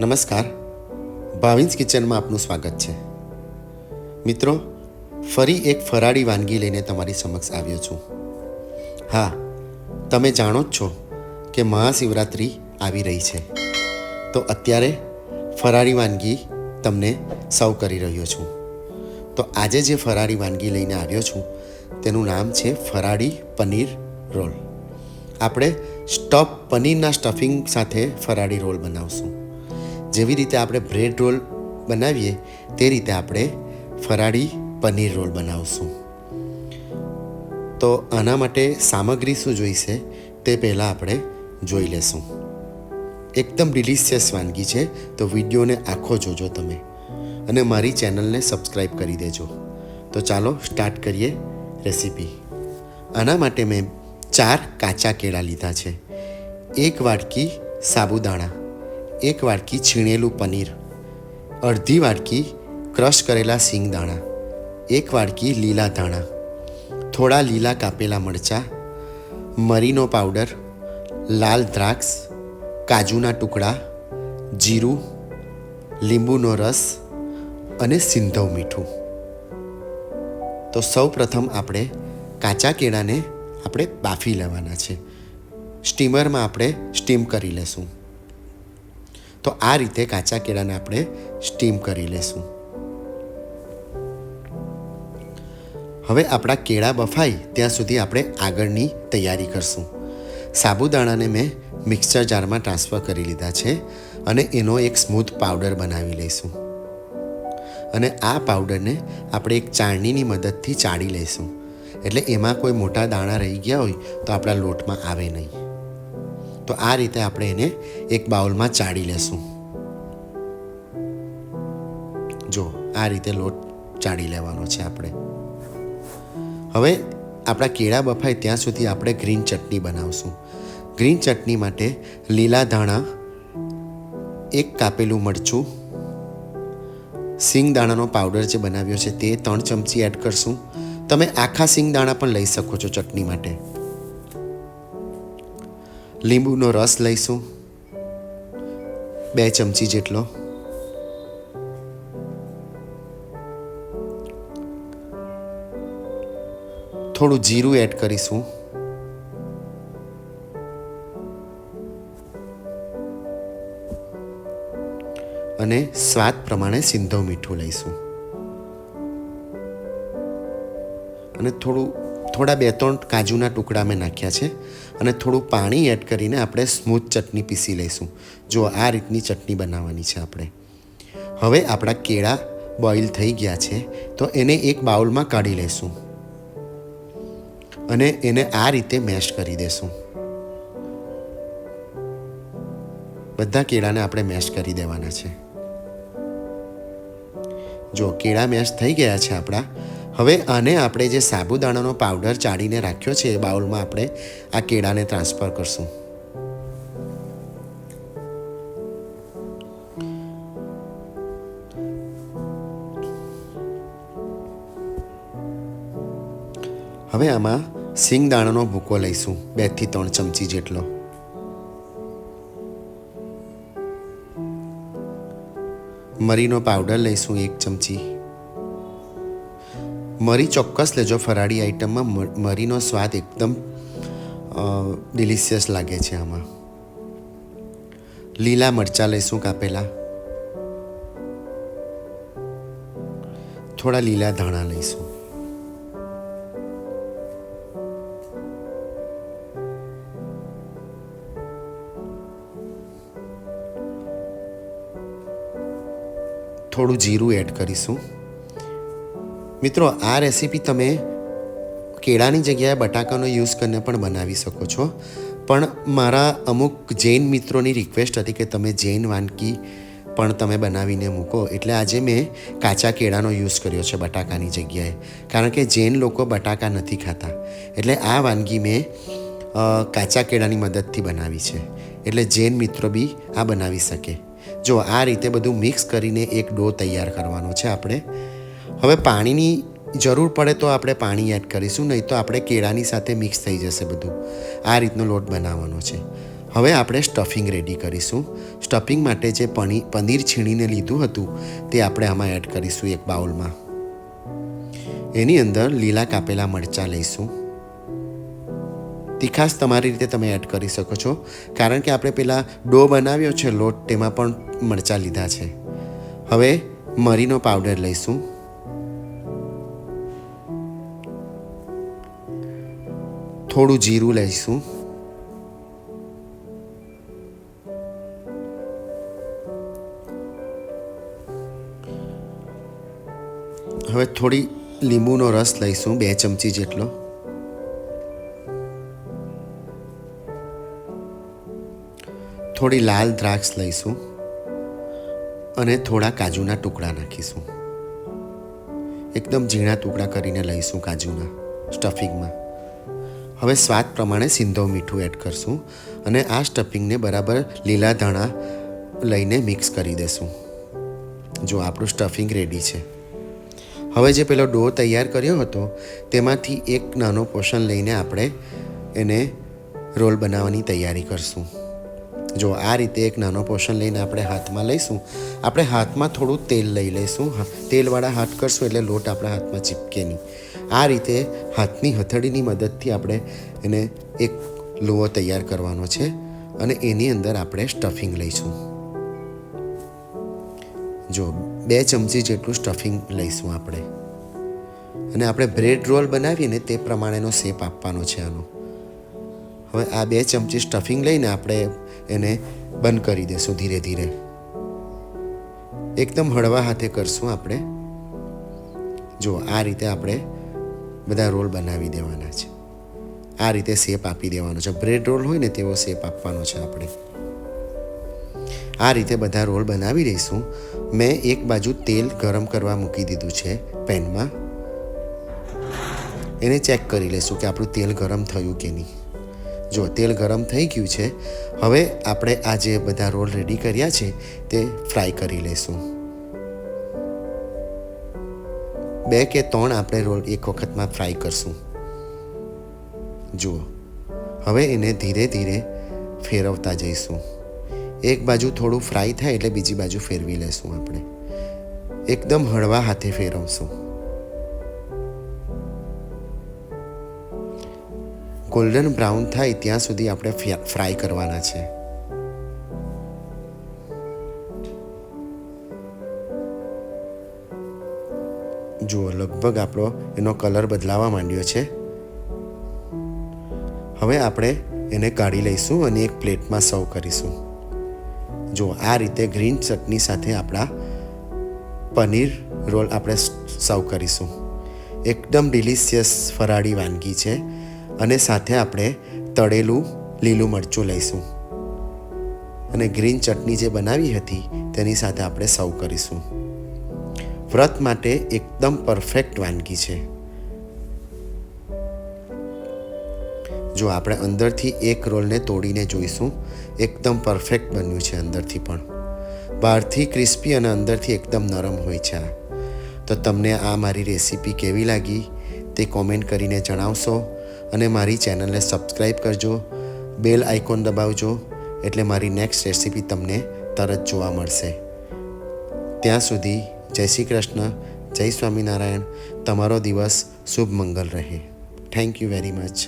નમસ્કાર. ભાવિન્સ કિચનમાં આપનું સ્વાગત છે. મિત્રો, ફરી એક ફરાળી વાનગી લઈને તમારી સમક્ષ આવ્યો છું. હા, તમે જાણો જ છો કે મહાશિવરાત્રિ આવી રહી છે. તો અત્યારે ફરાળી વાનગી તમને સર્વ કરી રહ્યો છું. તો આજે જે ફરાળી વાનગી લઈને આવ્યો છું, તેનું નામ છે ફરાળી પનીર રોલ. આપણે સ્ટફ પનીરના સ્ટફિંગ સાથે ફરાળી રોલ બનાવશું. જેવી રીતે આપણે બ્રેડ રોલ બનાવીએ, તે રીતે આપણે ફરાળી પનીર રોલ બનાવશું. તો આના માટે સામગ્રી શું જોઈશે, તે પહેલાં આપણે જોઈ લેશું. એકદમ ડિલિશિયસ વાનગી છે, તો વિડીયોને આખો જોજો તમે. અને મારી ચેનલને સબસ્ક્રાઈબ કરી દેજો. તો ચાલો સ્ટાર્ટ કરીએ રેસીપી. આના માટે મેં ચાર કાચા કેળા લીધા છે. એક વાટકી સાબુદાણા. એક વાટકી છીણેલું પનીર, અડધી વાટકી ક્રશ કરેલા સિંગદાણા એક વાટકી લીલા ધાણા, થોડા લીલા કાપેલા મરચાં, મરીનો પાવડર, લાલ દ્રાક્ષ, કાજુના ટુકડા, જીરું, લીંબુનો રસ અને સિંધવ મીઠું. તો સૌ પ્રથમ આપણે કાચા કેળાને આપણે બાફી લેવાના છે. સ્ટીમરમાં આપણે સ્ટીમ કરી લેશું. તો આ રીતે કાચા કેળાને આપણે સ્ટીમ કરી લેશું. હવે આપણા કેળા બફાય ત્યાં સુધી આપણે આગળની તૈયારી કરશું. સાબુદાણાને મેં મિક્સર જારમાં ટ્રાન્સફર કરી લીધા છે અને એનો એક સ્મૂથ પાવડર બનાવી લઈશું. અને આ પાવડરને આપણે એક ચાળણીની મદદથી ચાળી લઈશું. એટલે એમાં કોઈ મોટા દાણા રહી ગયા હોય તો આપણા લોટમાં આવે નહીં. તો આ રીતે આપણે એને એક બાઉલમાં ચાળી લેશું. જો, આ રીતે લોટ ચાળી લેવાનો છે આપણે. હવે આપણા કેળા બફાય ત્યાં સુધી આપણે ગ્રીન ચટણી બનાવશું. ગ્રીન ચટણી માટે લીલા ધાણા, એક કાપેલું મરચું સિંગદાણાનો પાવડર જે બનાવ્યો છે તે ત્રણ ચમચી એડ કરશું. તમે આખા સિંગ દાણા પણ લઈ શકો છો ચટણી માટે. લીંબુનો રસ લઈશું. બે ચમચી જેટલો. થોડું જીરું એડ કરીશું. અને સ્વાદ પ્રમાણે સિંધો મીઠું લઈશું. અને થોડું થોડા બે ત્રણ કાજુના ટુકડા મેં નાખ્યા છે અને થોડું પાણી એડ કરીને આપણે સ્મૂથ ચટણી પીસી લઈશું. જો આ રીતની ચટણી બનાવવાની છે આપણે. હવે આપણા કેળા બોઇલ થઈ ગયા છે, તો એને એક બાઉલમાં કાઢી લઈશું. અને એને આ રીતે મેશ કરી દેશું. બધા કેળાને આપણે મેશ કરી દેવાના છે. જો કેળા મેશ થઈ ગયા છે આપણા હવે આને આપણે જે સાબુદાણાનો પાવડર ચાળીને રાખ્યો છે એ બાઉલમાં આપણે આ કેળાને ટ્રાન્સફર કરશું. હવે આમાં સિંગદાણાનો ભૂકો લઈશું, બેથી ત્રણ ચમચી જેટલો. મરીનો પાવડર લઈશું એક ચમચી. મરી ચોક્કસ લેજો. ફરાળી આઈટમમાં મરીનો સ્વાદ એકદમ ડિલિશિયસ લાગે છે આમાં. લીલા મરચાં લઈશું કાપેલા. થોડા લીલા ધાણા લઈશું. થોડું જીરું એડ કરીશું. મિત્રો, આ રેસીપી તમે કેળાની જગ્યાએ બટાકાનો યુઝ કરીને પણ બનાવી શકો છો. પણ મારા અમુક જૈન મિત્રોની રિક્વેસ્ટ હતી કે તમે જૈન વાનગી પણ તમે બનાવીને મૂકો. એટલે આજે મેં કાચા કેળાનો યુઝ કર્યો છે બટાકાની જગ્યાએ. કારણ કે જૈન લોકો બટાકા નથી ખાતા. એટલે આ વાનગી મેં કાચા કેળાની મદદથી બનાવી છે. એટલે જૈન મિત્રો બી આ બનાવી શકે. જો આ રીતે બધું મિક્સ કરીને એક ડો તૈયાર કરવાનો છે આપણે. હવે પાણીની જરૂર પડે તો આપણે પાણી એડ કરીશું, નહીં તો આપણે કેળાની સાથે મિક્સ થઈ જશે બધું. આ રીતનો લોટ બનાવવાનો છે. હવે આપણે સ્ટફિંગ રેડી કરીશું. સ્ટફિંગ માટે જે પની, પનીર છીણીને લીધું હતું, તે આપણે આમાં એડ કરીશું એક બાઉલમાં. એની અંદર લીલા કાપેલા મરચાં લઈશું. તીખાસ તમારી રીતે તમે એડ કરી શકો છો. કારણ કે આપણે પેલા ડો બનાવ્યો છે લોટ, તેમાં પણ મરચાં લીધા છે. હવે મરીનો પાવડર લઈશું. થોડું જીરું લઈશું. હવે થોડી લીંબુનો રસ લઈશું, બે ચમચી જેટલો. થોડી લાલ દ્રાક્ષ લઈશું અને થોડા કાજુના ટુકડા નાખીશું. એકદમ ઝીણા ટુકડા કરીને લઈશું કાજુના સ્ટફિંગમાં. હવે સ્વાદ પ્રમાણે સિંધો મીઠું એડ કરશું અને આ સ્ટફિંગને બરાબર લીલા ધાણા લઈને મિક્સ કરી દેશું. જો આપણું સ્ટફિંગ રેડી છે. હવે જે પેલો ડો તૈયાર કર્યો હતો, તેમાંથી એક નાનો પોર્શન લઈને આપણે એને રોલ બનાવવાની તૈયારી કરશું. જો આ રીતે એક નાનો પોર્શન લઈને આપણે હાથમાં લઈશું, આપણે હાથમાં થોડું તેલ લઈ લઈશું. તેલવાળા હાથ કરશું એટલે લોટ આપણા હાથમાં ચીપકે નહીં. આ રીતે હાથની હથેળીની મદદથી આપણે એને એક લોહો તૈયાર કરવાનો છે અને એની અંદર આપણે સ્ટફિંગ લઈશું. જો બે ચમચી જેટલું સ્ટફિંગ લઈશું આપણે. અને આપણે બ્રેડ રોલ બનાવીને તે પ્રમાણેનો શેપ આપવાનો છે આનો. હવે આ બે ચમચી સ્ટફિંગ લઈને આપણે એને બંધ કરી દઈશું ધીરે ધીરે. એકદમ હળવા હાથે કરશું આપણે. જો આ રીતે આપણે બધા રોલ બનાવી દેવાના છે. આ રીતે શેપ આપી દેવાનો છે. બ્રેડ રોલ હોય ને તેવો શેપ આપવાનો છે આપણે. આ રીતે બધા રોલ બનાવી દઈશું. મેં એક બાજુ તેલ ગરમ કરવા મૂકી દીધું છે પેનમાં. એને ચેક કરી લઈશું કે આપણું તેલ ગરમ થયું કે નહીં. જો તેલ ગરમ થઈ ગયું છે, હવે આપણે આ જે બધા રોલ રેડી કર્યા છે, તે ફ્રાય કરી લઈશું બે કે ત્રણ આપણે રોલ એક વખતમાં ફ્રાય કરશું. જુઓ. હવે એને ધીરે ધીરે ફેરવતા જઈશું. એક બાજુ થોડું ફ્રાય થાય એટલે બીજી બાજુ ફેરવી લેશું આપણે. એકદમ હળવા હાથે ફેરવશું. ગોલ્ડન બ્રાઉન થાય ત્યાં સુધી આપણે ફ્રાય કરવાના છે. જુઓ, લગભગ આપણો એનો કલર બદલાવા માંડ્યો છે. હવે આપણે એને કાઢી લઈશું અને એક પ્લેટમાં સર્વ કરીશું. જો આ રીતે ગ્રીન ચટણી સાથે આપણા પનીર રોલ આપણે સર્વ કરીશું. એકદમ ડિલિશિયસ ફરાળી વાનગી છે અને સાથે આપણે તળેલું લીલું મરચું લઈશું. અને ગ્રીન ચટણી જે બનાવી હતી, તેની સાથે આપણે સર્વ કરીશું. વ્રત માટે એકદમ પરફેક્ટ વાનગી છે. જો આપણે અંદરથી એક રોલને તોડીને જોઈશું, એકદમ પરફેક્ટ બન્યું છે અંદરથી પણ. બહારથી ક્રિસ્પી અને અંદરથી એકદમ નરમ હોય છે તો તમને આ મારી રેસીપી કેવી લાગી તે કોમેન્ટ કરીને જણાવશો અને મારી ચેનલને સબસ્ક્રાઈબ કરજો. બેલ આઇકોન દબાવજો એટલે મારી નેક્સ્ટ રેસીપી તમને તરત જોવા મળશે. ત્યાં સુધી જય શ્રી કૃષ્ણ જય સ્વામિનારાયણ. તમારો દિવસ શુભ મંગલ રહે. Thank you very much